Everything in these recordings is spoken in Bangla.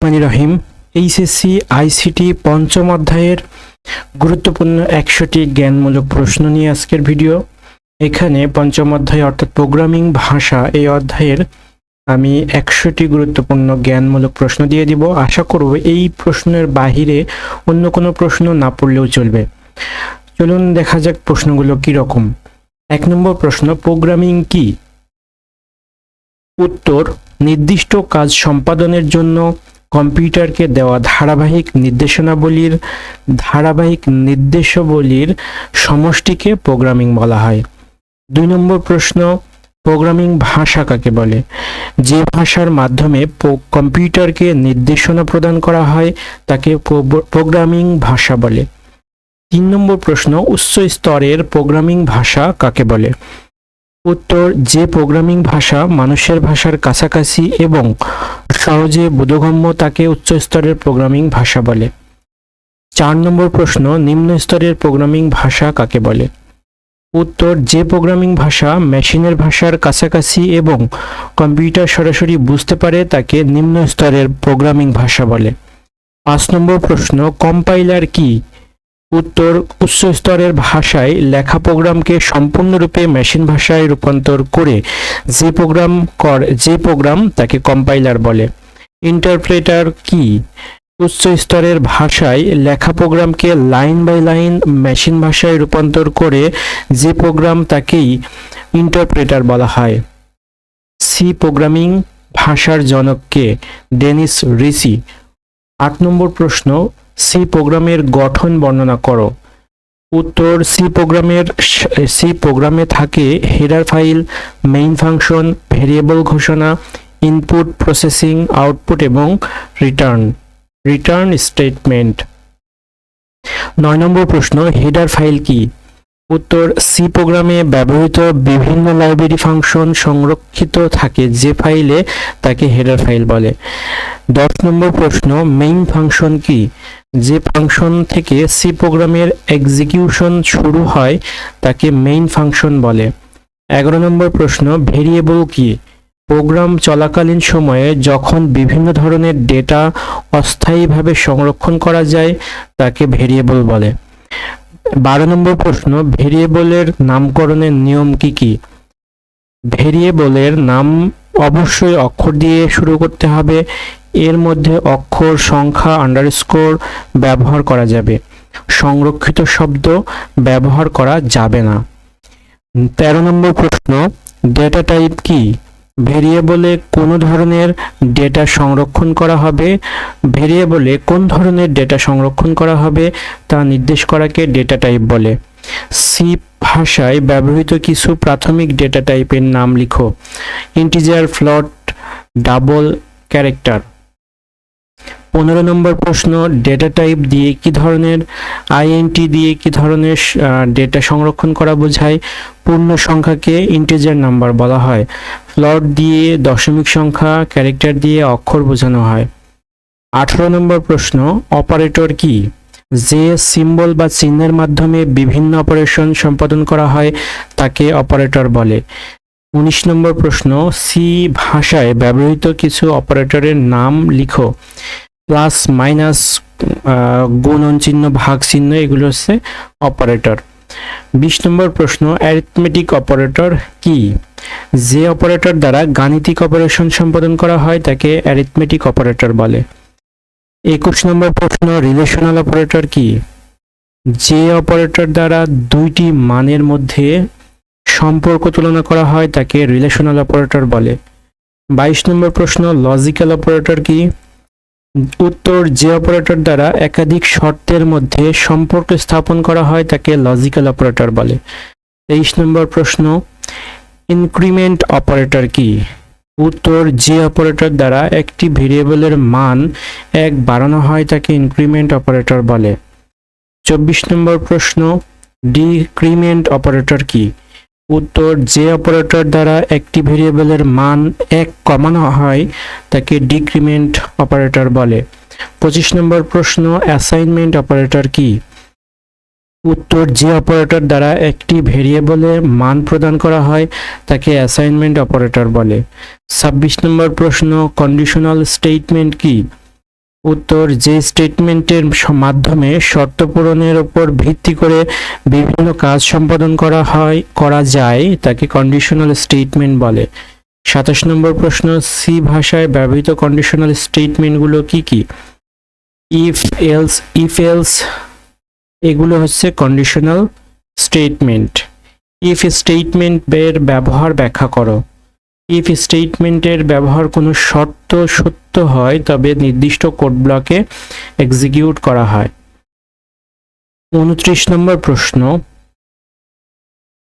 রহমান রহিম, এইচএসসি, আইসিটি পঞ্চম অধ্যায়ের গুরুত্বপূর্ণ একশোটি জ্ঞানমূলক প্রশ্ন নিয়ে আজকের ভিডিও। এখানে পঞ্চম অধ্যায় অর্থাৎ প্রোগ্রামিং ভাষা, এই অধ্যায়ের আমি একশোটি গুরুত্বপূর্ণ জ্ঞানমূলক প্রশ্ন দিয়ে দিব। আশা করব এই প্রশ্নের বাহিরে অন্য কোনো প্রশ্ন না পড়লেও চলবে। চলুন দেখা যাক প্রশ্নগুলো কি রকম এক নম্বর প্রশ্ন, প্রোগ্রামিং কি? উত্তর, নির্দিষ্ট কাজ সম্পাদনের জন্য কম্পিউটারকে দেওয়া ধারাবাহিক নির্দেশনাবলীর ধারাবাহিক নির্দেশাবলীর সমষ্টিকে প্রোগ্রামিং বলা হয়। দুই নম্বর প্রশ্ন, প্রোগ্রামিং ভাষা কাকে বলে? যে ভাষার মাধ্যমে কম্পিউটারকে নির্দেশনা প্রদান করা হয়, তাকে প্রো- প্রোগ্রামিং ভাষা বলে। তিন নম্বর প্রশ্ন, উচ্চ স্তরের প্রোগ্রামিং ভাষা কাকে বলে? উত্তর, যে প্রোগ্রামিং ভাষা মানুষের ভাষার কাছাকাছি এবং সহজে বোধগম্য তাকে উচ্চ স্তরের প্রোগ্রামিং ভাষা বলে। চার নম্বর প্রশ্ন, নিম্ন স্তরের প্রোগ্রামিং ভাষা কাকে বলে? উত্তর, যে প্রোগ্রামিং ভাষা মেশিনের ভাষার কাছাকাছি এবং কম্পিউটার সরাসরি বুঝতে পারে তাকে নিম্ন স্তরের প্রোগ্রামিং ভাষা বলে। পাঁচ নম্বর প্রশ্ন, কম্পাইলার কি? উত্তর উচ্চ স্তরের ভাষায় লেখা প্রোগ্রামকে সম্পূর্ণরূপে মেশিন ভাষায় রূপান্তর করে যে প্রোগ্রাম কর, যে প্রোগ্রাম তাকে কম্পাইলার বলে। ইন্টারপ্রেটার কি? উচ্চ স্তরের ভাষায় লেখা প্রোগ্রামকে লাইন বাই লাইন মেশিন ভাষায় রূপান্তর করে যে প্রোগ্রাম তাকেই ইন্টারপ্রেটার বলা হয়। সি প্রোগ্রামিং ভাষার জনককে ডেনিস রিসি। আট নম্বর প্রশ্ন সি প্রোগ্রামের গঠন বর্ণনা করো। উত্তর, সি প্রোগ্রামের সি প্রোগ্রামে থাকে header file main function variable ঘোষণা ইনপুট প্রসেসিং আউটপুট এবং রিটার্ন রিটার্ন স্টেটমেন্ট নয় নম্বর প্রশ্ন, হেডার ফাইল কি? উত্তর, সি প্রোগ্রামে ব্যবহৃত বিভিন্ন লাইব্রেরি ফাংশন সংরক্ষিত থাকে যে ফাইলে তাকে হেডার ফাইল বলে। দশ নম্বর প্রশ্ন মেইন ফাংশন কি? যে ফাংশন থেকে সি প্রোগ্রামের এক্সিকিউশন শুরু হয়, তাকে মেইন ফাংশন বলে। এগারো নম্বর প্রশ্ন ভেরিয়েবল কি? প্রোগ্রাম চলাকালীন সময়ে যখন বিভিন্ন ধরনের ডেটা অস্থায়ীভাবে সংরক্ষণ করা যায়, তাকে ভেরিয়েবল বলে। বারো নম্বর প্রশ্ন ভেরিয়েবলের নামকরণের নিয়ম কি কি? ভেরিয়েবলের নাম অবশ্যই অক্ষর দিয়ে শুরু করতে হবে। এর মধ্যে অক্ষর সংখ্যা আন্ডারস্কোর ব্যবহার করা যাবে। সংরক্ষিত শব্দ ব্যবহার করা যাবে না। তেরো নম্বর প্রশ্ন ডেটা টাইপ কি? ভেরিয়েবলে কোন ধরনের ডেটা সংরক্ষণ করা হবে, ভেরিয়েবলে কোন ধরনের ডেটা সংরক্ষণ করা হবে তা নির্দেশ করাকে ডেটা টাইপ বলে। সি ভাষায় ব্যবহৃত কিছু প্রাথমিক ডেটা টাইপের নাম লিখো। ইন্টিজার, ফ্লট, ডাবল ক্যারেক্টার। পনেরো নম্বর প্রশ্ন ডেটা টাইপ দিয়ে কি ধরনের আইএনটি দিয়ে কি ধরনের ডেটা সংরক্ষণ করা বোঝায়? পূর্ণ সংখ্যাকে ইন্টিজার নাম্বার বলা হয়। ফ্লট দিয়ে দশমিক সংখ্যা ক্যারেক্টার দিয়ে অক্ষর বোঝানো হয়। আঠারো নম্বর প্রশ্ন অপারেটর কি? যে সিম্বল বা চিহ্নের মাধ্যমে বিভিন্ন অপারেশন সম্পাদন করা হয়, তাকে অপারেটর বলে। উনিশ নম্বর প্রশ্ন সি ভাষায় ব্যবহৃত কিছু অপারেটরের নাম লিখো। প্লাস মাইনাস গুণন চিহ্ন, ভাগ চিহ্ন, এগুলো হচ্ছে অপারেটর। বিশ নম্বর প্রশ্ন অ্যারিথমেটিক অপারেটর কি? যে অপারেটর দ্বারা গাণিতিক অপারেশন সম্পাদন করা হয়, তাকে অ্যারিথমেটিক অপারেটর বলে। একুশ নম্বর প্রশ্ন রিলেশনাল অপারেটর কি? যে অপারেটর দ্বারা দুইটি মানের মধ্যে সম্পর্ক তুলনা করা হয়, তাকে রিলেশনাল অপারেটর বলে। বাইশ নম্বর প্রশ্ন লজিক্যাল অপারেটর কি? উত্তর যে অপারেটর দ্বারা একাধিক শর্তের মধ্যে সম্পর্ক স্থাপন করা হয় তাকে লজিক্যাল অপারেটর বলে। তেইশ নম্বর প্রশ্ন ইনক্রিমেন্ট অপারেটর কি? উত্তর যে অপারেটর দ্বারা একটি ভেরিয়েবলের মান এক বাড়ানো হয় তাকে ইনক্রিমেন্ট অপারেটর বলে। চব্বিশ নম্বর প্রশ্ন ডিক্রিমেন্ট অপারেটর কি? উত্তর যে অপারেটর দ্বারা একটি ভেরিয়েবলের মান এক কমানো হয়, তাকে ডিক্রিমেন্ট অপারেটর বলে। পঁচিশ নম্বর প্রশ্ন, অ্যাসাইনমেন্ট অপারেটর কি? উত্তর যে অপারেটর দ্বারা একটি ভেরিয়েবলের মান প্রদান করা হয়, তাকে অ্যাসাইনমেন্ট অপারেটর বলে। ছাব্বিশ নম্বর প্রশ্ন, কন্ডিশনাল স্টেটমেন্ট কি? উত্তর যে স্টেটমেন্টের মাধ্যমে শর্ত পূরণের উপর ভিত্তি করে বিভিন্ন কাজ সম্পাদন করা হয়, করা যায়, তাকে কন্ডিশনাল স্টেটমেন্ট বলে। সাতাশ নম্বর প্রশ্ন সি ভাষায় ব্যবহৃত কন্ডিশনাল স্টেটমেন্টগুলো কি কি? ইফ এলস ইফ এলস এগুলো হচ্ছে কন্ডিশনাল স্টেটমেন্ট ইফ স্টেটমেন্ট এর ব্যবহার ব্যাখ্যা করো। ইফ স্টেটমেন্টের ব্যবহার কোনো শর্ত সত্য হয়, তবে নির্দিষ্ট কোড ব্লকে এক্সিকিউট করা হয়। উনত্রিশ নম্বর প্রশ্ন।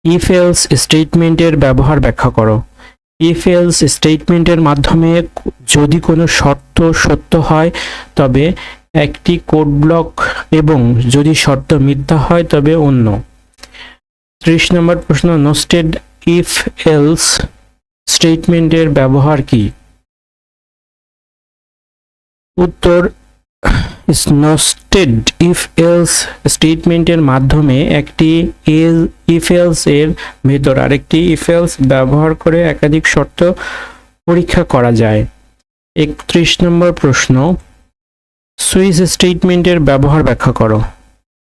ইফ এলস স্টেটমেন্টের ব্যবহার ব্যাখ্যা করো। ইফ এলস স্টেটমেন্টের মাধ্যমে যদি কোনো শর্ত সত্য হয়, তবে একটি কোড ব্লক এবং যদি শর্ত মিথ্যা হয়, তবে অন্য। ত্রিশ নম্বর প্রশ্ন নোস্টেড ইফ এলস স্টেটমেন্টের ব্যবহার কি? উত্তর নোস্টেড ইফ এলস স্টেটমেন্টের মাধ্যমে একটি এল ইফ এলস এর ভেতর আরেকটি ইফ এলস ব্যবহার করে একাধিক শর্ত পরীক্ষা করা যায়। একত্রিশ নম্বর প্রশ্ন সুইচ স্টেটমেন্টের ব্যবহার ব্যাখ্যা করো।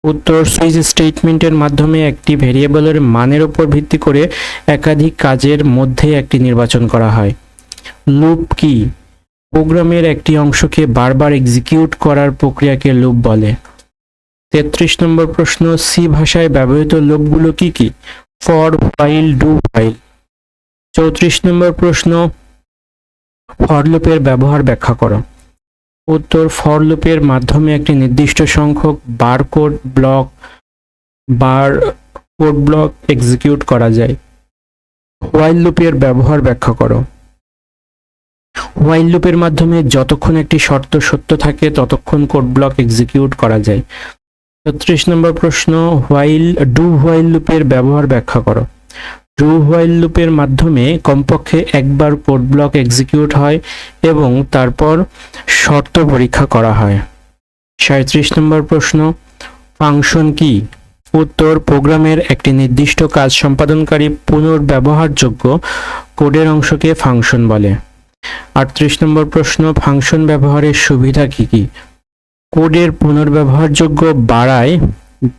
উত্তর সুইচ স্টেটমেন্টের মাধ্যমে একটি ভেরিয়েবলের মানের উপর ভিত্তি করে একাধিক কাজের মধ্যে একটি নির্বাচন করা হয়। লুপ কি? প্রোগ্রামের একটি অংশকে বারবার এক্সিকিউট করার প্রক্রিয়াকে লুপ বলে। তেত্রিশ নম্বর প্রশ্ন সি ভাষায় ব্যবহৃত লুপগুলো কি কি? For while, do while. চৌত্রিশ নম্বর প্রশ্ন, ফর লুপের ব্যবহার ব্যাখ্যা করো। উত্তর ফর লুপের মাধ্যমে একটি নির্দিষ্ট সংখ্যক বার কোড ব্লক বার কোড ব্লক এক্সিকিউট করা যায়। হোয়াইল লুপের ব্যবহার ব্যাখ্যা করো। হোয়াইল লুপের মাধ্যমে যতক্ষণ একটি শর্ত সত্য থাকে, ততক্ষণ কোড ব্লক এক্সিকিউট করা যায়। ছত্রিশ নম্বর প্রশ্ন হোয়াইল ডু হোয়াইল লুপের ব্যবহার ব্যাখ্যা করো। ডু হোয়াইল লুপের মাধ্যমে কমপক্ষে একবার কোড ব্লক এক্সিকিউট হয় এবং তারপর শর্ত পরীক্ষা করা হয়। সাঁত্রিশ নম্বর প্রশ্ন, ফাংশন কি? উত্তর, প্রোগ্রামের একটি নির্দিষ্ট কাজ সম্পাদনকারী পুনর্ব্যবহারযোগ্য কোডের অংশকে ফাংশন বলে। আটত্রিশ নম্বর প্রশ্ন, ফাংশন ব্যবহারের সুবিধা কি কি? কোডের পুনর্ব্যবহারযোগ্য বাড়ায়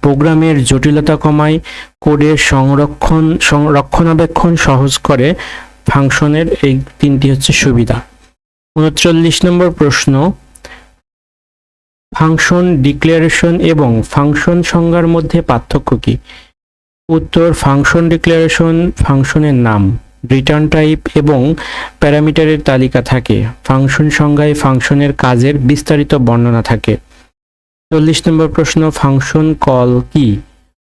প্রোগ্রামের জটিলতা কমায়, কোডের সংরক্ষণ রক্ষণাবেক্ষণ সহজ করে ফাংশনের এই তিনটি হচ্ছে সুবিধা। উনচল্লিশ নম্বর প্রশ্ন, ফাংশন ডিক্লারেশন এবং ফাংশন সংজ্ঞার মধ্যে পার্থক্য কি? উত্তর, ফাংশন ডিক্লারেশন, ফাংশনের নাম, রিটার্ন টাইপ এবং প্যারামিটারের তালিকা থাকে। ফাংশন সংজ্ঞায় ফাংশনের কাজের বিস্তারিত বর্ণনা থাকে। চল্লিশ নম্বর প্রশ্ন ফাংশন কল কি?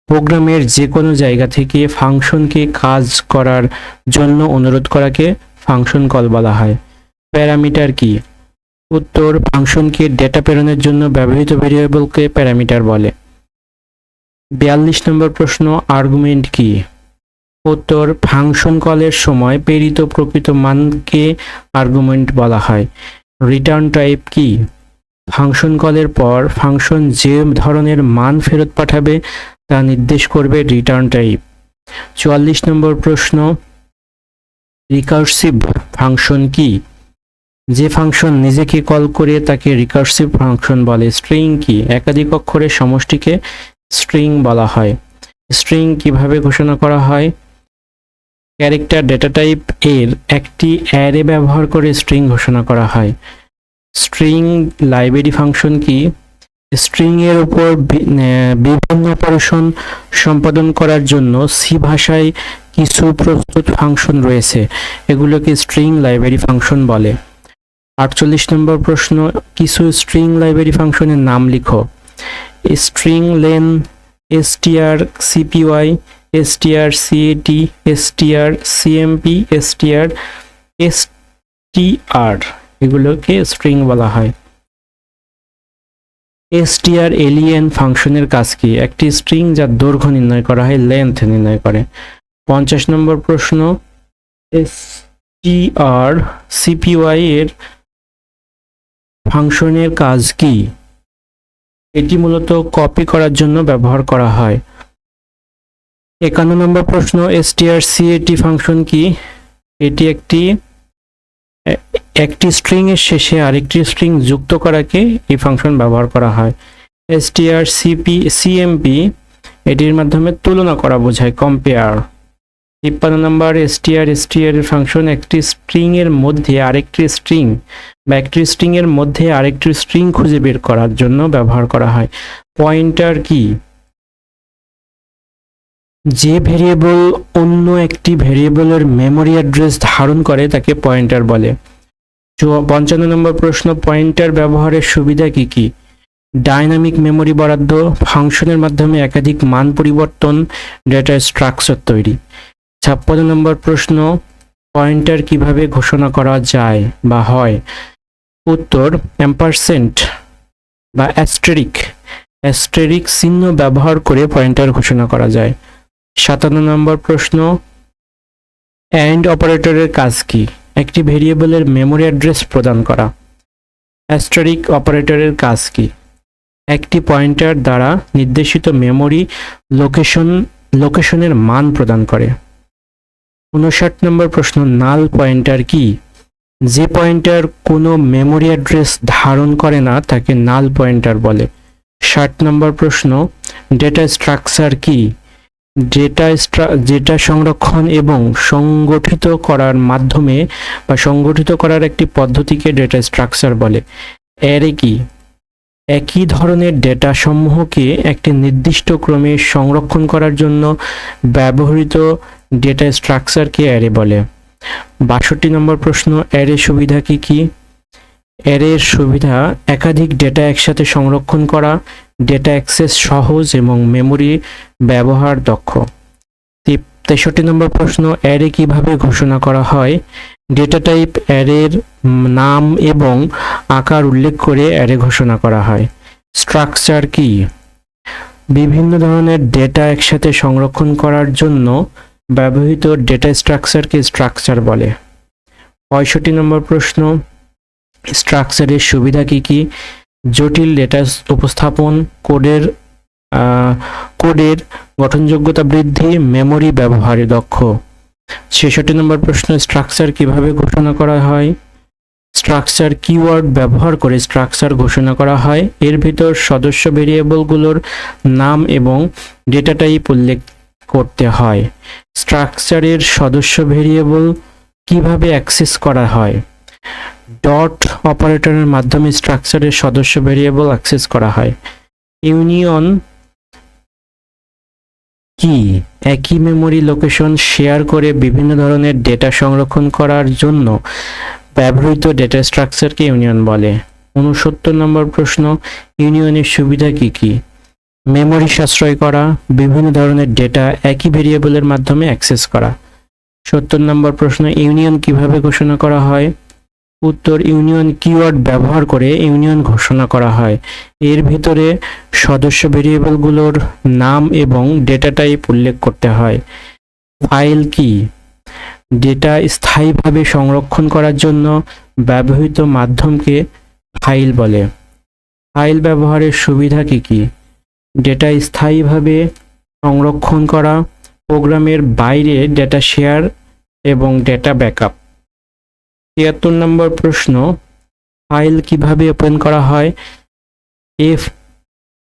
প্রোগ্রামের যে কোনো জায়গা থেকে ফাংশনকে কাজ করার জন্য অনুরোধ করাকে ফাংশন কল বলা হয়। প্যারামিটার কি? উত্তর, ফাংশনকে ডেটা প্রেরণের জন্য ব্যবহৃত ভেরিয়েবলকে প্যারামিটার বলে। বিয়াল্লিশ নম্বর প্রশ্ন আর্গুমেন্ট কি? উত্তর, ফাংশন কলের সময় প্রেরিত প্রকৃত মানকে আর্গুমেন্ট বলা হয়। রিটার্ন টাইপ কি? ফাংশন কলের পর ফাংশন যে ধরনের মান ফেরত পাঠাবে তা নির্দেশ করবে রিটার্ন টাইপ। চুয়াল্লিশ নম্বর প্রশ্ন রিকার্সিভ ফাংশন কি? যে ফাংশন নিজেকে কল করে তাকে রিকার্সিভ ফাংশন বলে। স্ট্রিং কি? একাধিক অক্ষরের সমষ্টিকে স্ট্রিং বলা হয়। স্ট্রিং কীভাবে ঘোষণা করা হয়? ক্যারেক্টার ডেটা টাইপের একটি অ্যারে ব্যবহার করে স্ট্রিং ঘোষণা করা হয়। স্ট্রিং লাইব্রেরি ফাংশন কি? স্ট্রিং এর উপর বিভিন্ন অপারেশন সম্পাদন করার জন্য সি ভাষায় কিছু প্রস্তুত ফাংশন রয়েছে। এগুলোকে স্ট্রিং লাইব্রেরি ফাংশন বলে। আটচল্লিশ নম্বর প্রশ্ন, কিছু স্ট্রিং লাইব্রেরি ফাংশনের নাম লিখো। String len STR CPY STR CAT STR CMP STR STR এগুলোকে স্ট্রিং বলা হয়। এসটিআর এলিয়েন ফাংশনের কাজ কি? একটি স্ট্রিং যার দৈর্ঘ্য নির্ণয় করা হয় লেন্থ নির্ণয় করে। পঞ্চাশ নম্বর প্রশ্ন এসটিআর সিপিওয়াই এর ফাংশনের কাজ কি? এটি মূলত কপি করার জন্য ব্যবহার করা হয়। একান্ন নম্বর প্রশ্ন এসটিআর সিএটি ফাংশন কি? এটি একটি একটি স্ট্রিং এর শেষে আরেকটি স্ট্রিং যুক্ত করাকে এই ফাংশন ব্যবহার করা হয়। এসটিআর সিপি সিএমপি এটির মাধ্যমে তুলনা করা বোঝায়। কম্পেয়ার তিপ্পান্ন নম্বর এসটিআর এসটিআর ফাংশন একটি স্ট্রিং এর মধ্যে আরেকটি স্ট্রিং বা একটি স্ট্রিং এর মধ্যে আরেকটি স্ট্রিং খুঁজে বের করার জন্য ব্যবহার করা হয়। পয়েন্টার কি? যে ভেরিয়েবল অন্য একটি ভেরিয়েবলের মেমরি অ্যাড্রেস ধারণ করে তাকে পয়েন্টার বলে। পঞ্চান্ন নম্বর প্রশ্ন, পয়েন্টার ব্যবহারের সুবিধা কি কি? ডাইনামিক মেমরি বরাদ্দ, ফাংশনের মাধ্যমে একাধিক মান পরিবর্তন, ডেটা স্ট্রাকচার তৈরি। ছাপ্পান্ন নম্বর প্রশ্ন, পয়েন্টার কীভাবে ঘোষণা করা যায় বা হয়? উত্তর, অ্যাম্পারসেন্ট বা অ্যাস্টেরিক। অ্যাস্টেরিক চিহ্ন ব্যবহার করে পয়েন্টার ঘোষণা করা যায়। সাতান্ন নম্বর প্রশ্ন অ্যান্ড অপারেটরের কাজ কি? একটি ভেরিয়েবলের মেমরি অ্যাড্রেস প্রদান করা। অ্যাস্টারিক অপারেটরের কাজ কি? একটি পয়েন্টার দ্বারা নির্দেশিত মেমোরি লোকেশন, লোকেশনের মান প্রদান করে। উনষাট নম্বর প্রশ্ন, নাল পয়েন্টার কি? যে পয়েন্টার কোনো মেমরি অ্যাড্রেস ধারণ করে না, তাকে নাল পয়েন্টার বলে। ষাট নম্বর প্রশ্ন, ডেটা স্ট্রাকচার কি? ডেটা ডেটা সংরক্ষণ এবং সংগঠিত করার মাধ্যমে বা সংগঠিত করার একটি পদ্ধতিকে ডেটা স্ট্রাকচার বলে। অ্যারে কি? একই ধরনের ডেটা সমূহকে একটি নির্দিষ্ট ক্রমে সংরক্ষণ করার জন্য ব্যবহৃত ডেটা স্ট্রাকচারকে অ্যারে বলে। বাষট্টি নম্বর প্রশ্ন অ্যারে সুবিধা কি? কি অ্যারের সুবিধা একাধিক ডেটা একসাথে সংরক্ষণ করা ডেটা অ্যাক্সেস সহজ এবং মেমোরি ব্যবহার দক্ষ। তেষট্টি নম্বর প্রশ্ন অ্যারে কীভাবে ঘোষণা করা হয়? ডেটা টাইপ অ্যারের নাম এবং আকার উল্লেখ করে অ্যারে ঘোষণা করা হয়। স্ট্রাকচার কি? বিভিন্ন ধরনের ডেটা একসাথে সংরক্ষণ করার জন্য ব্যবহৃত ডেটা স্ট্রাকচারকে স্ট্রাকচার বলে। পঁয়ষট্টি নম্বর প্রশ্ন স্ট্রাকচারের সুবিধা কি কি? জটিল ডেটা উপস্থাপন কোডের কোডের গঠনযোগ্যতা বৃদ্ধি মেমরি ব্যবহারে দক্ষ। ছেষট্টি নম্বর প্রশ্ন স্ট্রাকচার কীভাবে ঘোষণা করা হয়? স্ট্রাকচার কিওয়ার্ড ব্যবহার করে স্ট্রাকচার ঘোষণা করা হয়। এর ভিতর সদস্য ভেরিয়েবলগুলোর নাম এবং ডেটা টাইপ উল্লেখ করতে হয়। স্ট্রাকচারের সদস্য ভেরিয়েবল কীভাবে অ্যাক্সেস করা হয়? ডট অপারেটরের মাধ্যমে স্ট্রাকচারের সদস্য ভেরিয়েবল অ্যাক্সেস করা হয়। ইউনিয়ন কি? একই মেমরি লোকেশন শেয়ার করে বিভিন্ন ধরনের ডেটা সংরক্ষণ করার জন্য ব্যবহৃত ডেটা স্ট্রাকচারকে ইউনিয়ন বলে। উনসত্তর নম্বর প্রশ্ন, ইউনিয়নের সুবিধা কি কি? মেমরি সাশ্রয় করা, বিভিন্ন ধরনের ডেটা একই ভেরিয়েবলের মাধ্যমে অ্যাক্সেস করা। সত্তর নম্বর প্রশ্ন, ইউনিয়ন কীভাবে ঘোষণা করা হয়? উত্তর ইউনিয়ন কিওয়ার্ড ব্যবহার করে ইউনিয়ন ঘোষণা করা হয়। এর ভিতরে সদস্য ভেরিয়েবলগুলোর নাম এবং ডেটা টাইপ উল্লেখ করতে হয়। ফাইল কি? ডেটা স্থায়ীভাবে সংরক্ষণ করার জন্য ব্যবহৃত মাধ্যমকে ফাইল বলে। ফাইল ব্যবহারের সুবিধা কি কি? ডেটা স্থায়ীভাবে সংরক্ষণ করা, প্রোগ্রামের বাইরে ডেটা শেয়ার এবং ডেটা ব্যাকআপ। তিয়াত্তর নম্বর প্রশ্ন, ফাইল কীভাবে ওপেন করা হয়? এফ,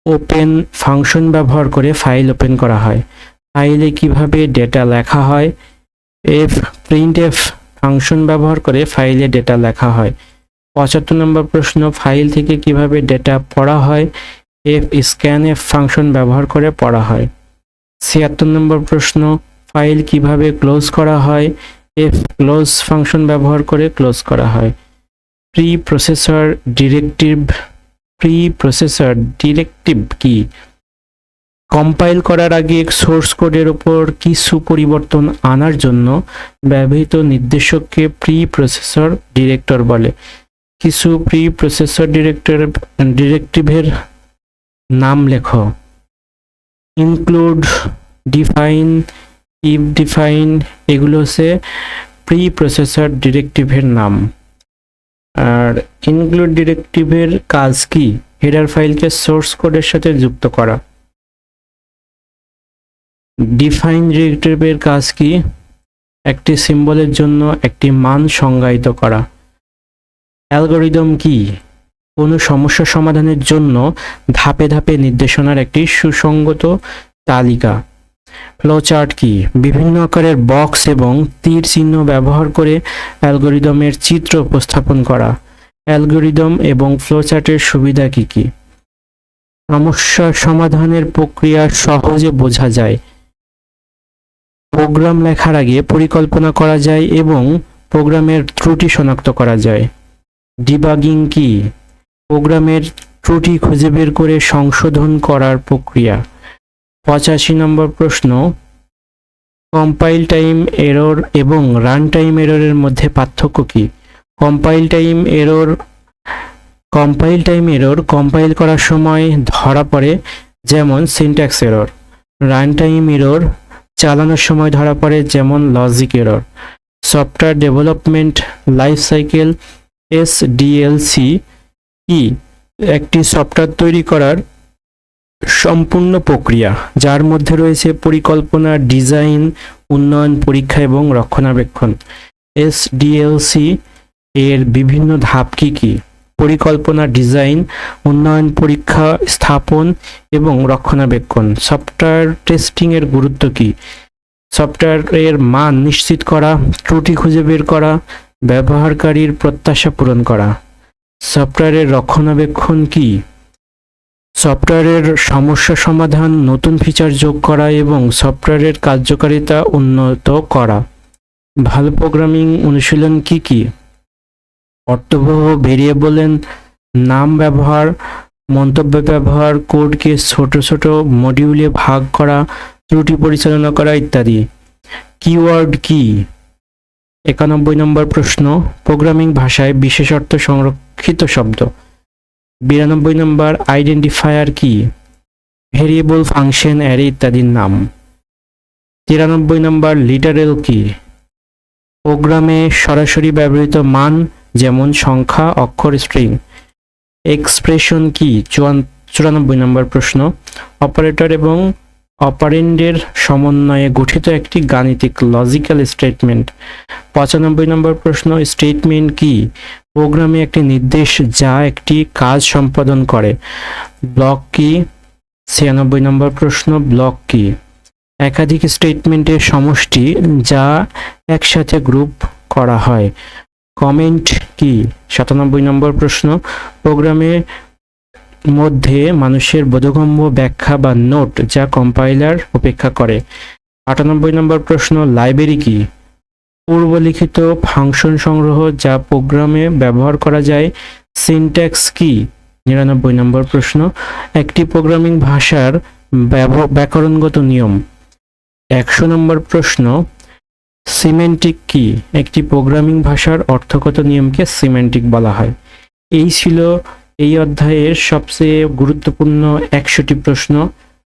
ওপেন ফাংশন ব্যবহার করে ফাইল ওপেন করা হয়। ফাইলে কীভাবে ডেটা লেখা হয়? এফ, প্রিন্ট এফ ফাংশন ব্যবহার করে ফাইলে ডেটা লেখা হয়। পঁচাত্তর নম্বর প্রশ্ন, ফাইল থেকে কীভাবে ডেটা পড়া হয়? এফ, স্ক্যান এফ ফাংশন ব্যবহার করে পড়া হয়। ছিয়াত্তর নম্বর প্রশ্ন, ফাইল কীভাবে ক্লোজ করা হয়? এফ ক্লোজ ফাংশন ব্যবহার করে ক্লোজ করা হয়। Preprocessor directive preprocessor directive কি? কম্পাইল করার আগে সোর্স কোডের উপর কিছু পরিবর্তন আনার জন্য ব্যবহৃত নির্দেশককে প্রি প্রসেসর ডিরেক্টর বলে। কিছু প্রি প্রসেসর ডিরেক্টর ডিরেক্টিভের নাম লেখো। ইনক্লুড ডিফাইন ইফ ডিফাইন এগুলো হচ্ছে প্রি প্রসেসর ডিরেক্টিভের নাম। আর ইনক্লুড ডিরেক্টিভের কাজ কি? হেডার ফাইলকে সোর্স কোডের সাথে যুক্ত করা। ডিফাইন ডিরেক্টিভের কাজ কি? একটি সিম্বলের জন্য একটি মান সংজ্ঞায়িত করা। অ্যালগোরিদম কি? কোনো সমস্যা সমাধানের জন্য ধাপে ধাপে নির্দেশনার একটি সুসংগত তালিকা। ফ্লোচার্ট কি? বিভিন্ন আকারের বক্স এবং তীর চিহ্ন ব্যবহার করে অ্যালগোরিদমের চিত্র উপস্থাপন করা। অ্যালগোরিদম এবং ফ্লোচার্টের সুবিধা কি কি? সমস্যা সমাধানের প্রক্রিয়া সহজে বোঝা যায়। প্রোগ্রাম লেখার আগে পরিকল্পনা করা যায় এবং প্রোগ্রামের ত্রুটি শনাক্ত করা যায়। ডিবাগিং কি? প্রোগ্রামের ত্রুটি খুঁজে বের করে সংশোধন করার প্রক্রিয়া। পঁচাশি নম্বর প্রশ্ন কম্পাইল টাইম এরর এবং রান টাইম এররের মধ্যে পার্থক্য কি? Compile time error compile time error compile করার সময় ধরা পড়ে যেমন syntax error run time error চালানোর সময় ধরা পড়ে যেমন logic error software development life cycle S SDLC কি একটি সফটওয়্যার তৈরি করার সম্পূর্ণ প্রক্রিয়া, যার মধ্যে রয়েছে পরিকল্পনা, ডিজাইন, উন্নয়ন, পরীক্ষা এবং রক্ষণাবেক্ষণ। এস এসডিএলসি এর বিভিন্ন ধাপ কি কি? পরিকল্পনা, ডিজাইন, উন্নয়ন, পরীক্ষা, স্থাপন এবং রক্ষণাবেক্ষণ। সফটওয়্যার টেস্টিং এর গুরুত্ব কি? সফটওয়্যারের মান নিশ্চিত করা, ত্রুটি খুঁজে বের করা, ব্যবহারকারীর প্রত্যাশা পূরণ করা। সফটওয়্যারের রক্ষণাবেক্ষণ কি? সফটওয়্যারের সমস্যা সমাধান, নতুন ফিচার যোগ করা এবং সফটওয়্যারের কার্যকারিতা উন্নত করা। ভালো প্রোগ্রামিং অনুশীলন কি কি? অর্থবহ ভেরিয়েবলের নাম ব্যবহার, মন্তব্য ব্যবহার কোডকে ছোট ছোট মডিউলে ভাগ করা, ত্রুটি পরিচালনা করা ইত্যাদি। কিওয়ার্ড কি? একানব্বই নম্বর প্রশ্ন প্রোগ্রামিং ভাষায় বিশেষ অর্থ সংরক্ষিত শব্দ। বিরানব্বই নম্বর আইডেন্টিফায়ার কি? ভেরিয়েবল, ফাংশন, অ্যারে ইত্যাদির নাম। তিরানব্বই নম্বর লিটারেল কি? প্রোগ্রামে সরাসরি ব্যবহৃত মান যেমন সংখ্যা, অক্ষর, স্ট্রিং। এক্সপ্রেশন কি? চুয়ান চুরানব্বই নম্বর প্রশ্ন। অপারেটর এবং অপারেন্ডের সমন্বয়ে গঠিত একটি গাণিতিক লজিক্যাল স্টেটমেন্ট পঁচানব্বই নম্বর প্রশ্ন স্টেটমেন্ট কি? প্রোগ্রামে একটি নির্দেশ যা একটি কাজ সম্পাদন করে। ব্লক কি? ছিয়ানব্বই নম্বর প্রশ্ন, ব্লক কি? একাধিক স্টেটমেন্টের সমষ্টি যা একসাথে গ্রুপ করা হয়। কমেন্ট কি? সাতানব্বই নম্বর প্রশ্ন প্রোগ্রামের মধ্যে মানুষের বোধগম্য ব্যাখ্যা বা নোট যা কম্পাইলার উপেক্ষা করে। আটানব্বই নম্বর প্রশ্ন, লাইব্রেরি কি? পূর্বলিখিত ফাংশন সংগ্রহ যা প্রোগ্রামে ব্যবহার করা যায়, সিনট্যাক্স কি? নিরানব্বই নম্বর প্রশ্ন। একটি প্রোগ্রামিং ভাষার ব্যাকরণগত নিয়ম। একশো নম্বর প্রশ্ন, সিমেন্টিক কি? একটি প্রোগ্রামিং ভাষার অর্থগত নিয়মকে সিমেন্টিক বলা হয়। এই ছিল এই অধ্যায়ের সবচেয়ে গুরুত্বপূর্ণ একশোটি প্রশ্ন।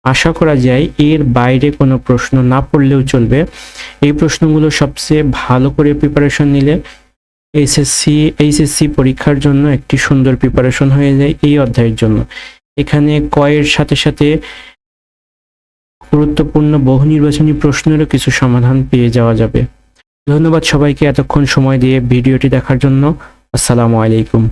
আশা করা যায় এর বাইরে কোনো প্রশ্ন না পড়লেও চলবে। এই প্রশ্নগুলো সবচেয়ে ভালো করে প্রিপারেশন নিলে এইচএসসি এইচএসসি পরীক্ষার জন্য একটি সুন্দর প্রিপারেশন হয়ে যায় এই অধ্যায়ের জন্য। এখানে কয়ের সাথে সাথে গুরুত্বপূর্ণ বহু নির্বাচনী প্রশ্নেরও কিছু সমাধান পেয়ে যাওয়া যাবে। ধন্যবাদ সবাইকে এতক্ষণ সময় দিয়ে ভিডিওটি দেখার জন্য। আসসালামু আলাইকুম।